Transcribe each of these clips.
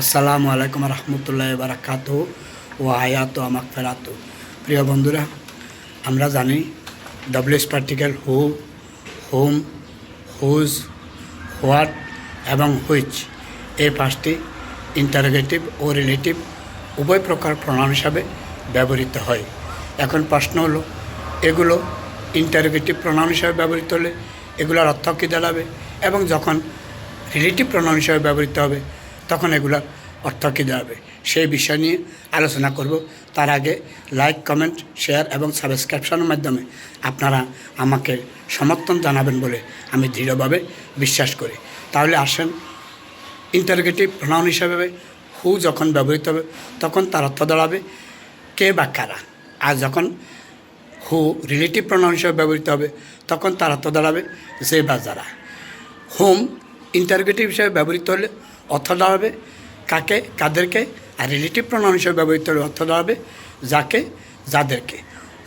আসসালামু আলাইকুম রহমতুল্লাহ বারাকাত ও আয়াত আমাক ফেরাত প্রিয় বন্ধুরা, আমরা জানি WS particle who whom whose what এবং হুইচ এই পাঁচটি ইন্টারোগেটিভ ও রিলেটিভ উভয় প্রকার প্রণাম হিসাবে ব্যবহৃত হয়। এখন প্রশ্ন হলো, এগুলো ইন্টারোগেটিভ প্রণাম হিসাবে ব্যবহৃত হলে এগুলোর অর্থ কী দাঁড়াবে এবং যখন রিলেটিভ প্রণাম হিসাবে ব্যবহৃত হবে তখন এগুলোর অর্থ কী দাঁড়াবে সেই বিষয় নিয়ে আলোচনা করব। তার আগে লাইক কমেন্ট শেয়ার এবং সাবস্ক্রিপশনের মাধ্যমে আপনারা আমাকে সমর্থন জানাবেন বলে আমি দৃঢ়ভাবে বিশ্বাস করি। তাহলে আসেন ইন্টারগেটিভ প্রণাম হিসাবে হু যখন ব্যবহৃত হবে, তখন তার অর্থ দাঁড়াবে কে বা কারা। আর যখন হু রিলেটিভ প্রণাম হিসাবে ব্যবহৃত হবে, তখন তার অর্থ দাঁড়াবে যে বা যারা। হোম ইন্টারগেটিভ হিসাবে ব্যবহৃত হলে অর্থ দাঁড়াবে কাকে, কাদেরকে, আর রিলেটিভ প্রণাম হিসেবে ব্যবহৃত হলে অর্থ দাঁড়াবে যাকে, যাদেরকে।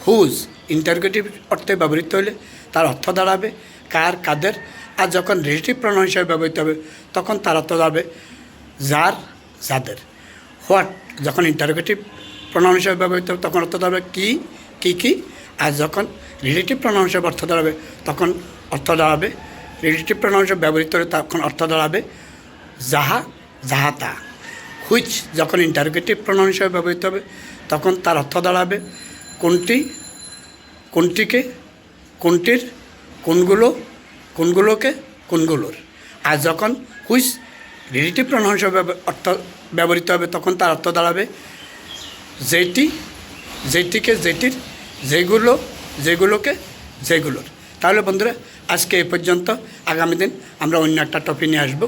হুজ ইন্টারগেটিভ অর্থে ব্যবহৃত হলে তার অর্থ দাঁড়াবে কার, কাদের, আর যখন রিলেটিভ প্রণাম হিসেবে ব্যবহৃত হবে, তখন তার অর্থ দাঁড়াবে যার, যাদের। হোয়াট যখন ইন্টারগেটিভ প্রণাম হিসেবে ব্যবহৃত হবে, তখন অর্থ দাঁড়াবে কী কী কী, আর যখন রিলেটিভ প্রণাম হিসেবে অর্থ দাঁড়াবে তখন অর্থ দাঁড়াবে রিলেটিভ প্রণাম হিসেবে ব্যবহৃত হলে তখন অর্থ দাঁড়াবে যাহা যাহা তা। হুইচ যখন ইন্টারগেটিভ প্রণাম হিসাবে ব্যবহৃত হবে, তখন তার অর্থ দাঁড়াবে কোনটি, কোনটিকে, কোনটির, কোনগুলো, কোনগুলোকে, কোনগুলোর। আর যখন হুইচ রিলেটিভ প্রণাম হিসাবে অর্থ ব্যবহৃত হবে, তখন তার অর্থ দাঁড়াবে যেটি যেটিকে যেটির যেগুলো যেগুলোকে যেগুলোর তাহলে বন্ধুরা, আজকে এ পর্যন্ত। আগামী দিন আমরা অন্য একটা টপিক নিয়ে আসব।